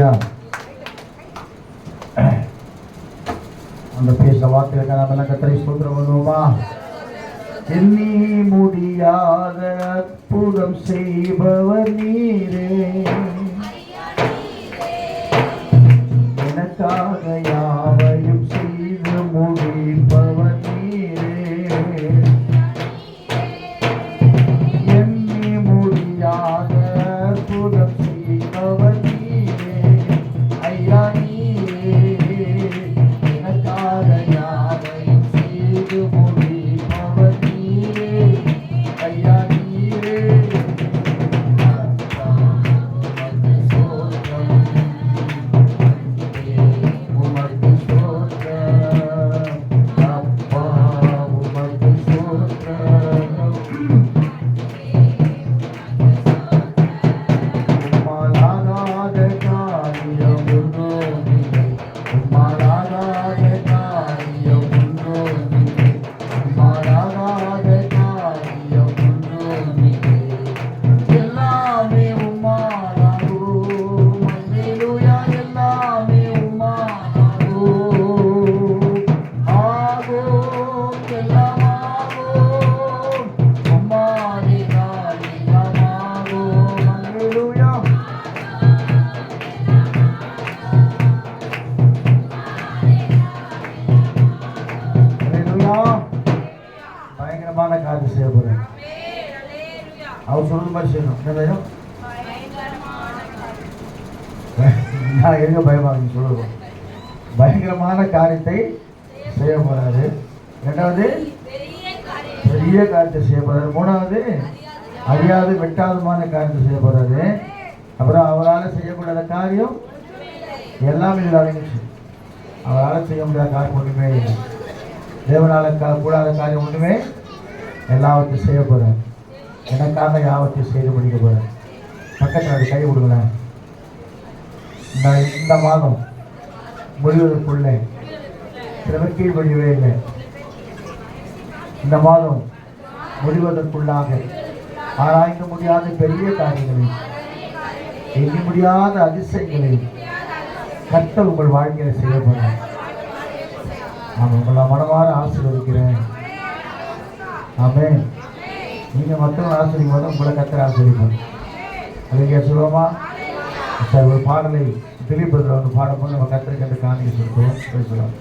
இல்லையா அந்த பேச வார்த்தைகளுக்கு நாம் எல்லாம் கத்தரை ஸ்தோத்திரம் பண்ணுவோமா? எண்ணி முடியாத அற்புதம் செய்பவர் நீரே. பயங்கரமான காரியம் செய்ய போறேன். அவர் சொல்றது மாதிரி செய்யணும். என்ன பயம்? நான் எங்க பயமா நீங்க சொல்லுவோம் பயங்கரமான காரியத்தை செய்ய போறாரு. ரெண்டாவது பெரிய காரியத்தை செய்ய போறாரு. மூணாவது அறியாது வெட்டாதமான காரியத்தை செய்ய போறாரு. அப்புறம் அவரால் செய்யக்கூடாத காரியம் எல்லாமே இதில் அவரால் செய்ய முடியாத காரியம் ஒன்றுமே இல்லை. தேவனால கூடாத காரியம் ஒன்றுமே எல்லாவற்றையும் செய்ய போகிறேன் எனக்காக யாவற்றையும் செய்து முடிக்க போகிறேன் பக்கத்தில் அது கை விடுங்களேன் இந்த இந்த மாதம் முடிவதற்குள்ளே சில பேர் கீழ்படியவே இல்லை. இந்த மாதம் முடிவதற்குள்ளாக ஆராய்ந்து முடியாத பெரிய காரியங்களை எண்ணி முடியாத அதிசயங்களை கர்த்தர் உங்கள் வாழ்க்கையில செய்ய போறேன் நான் உங்களை மனமாற ஆசீர்வதிக்கிறேன். ஆமே நீங்க மட்டும் ஆசிரியம் போது உங்களை கத்தர் ஆசிரியப்பார் அதுக்கு சொல்லுவோமா சார் ஒரு பாடலை திலீப் பிரதர் வந்து பாடும்போது நம்ம கத்திரிக்கிறது காணிக்க சொல்லுவோம் பேசலாம்.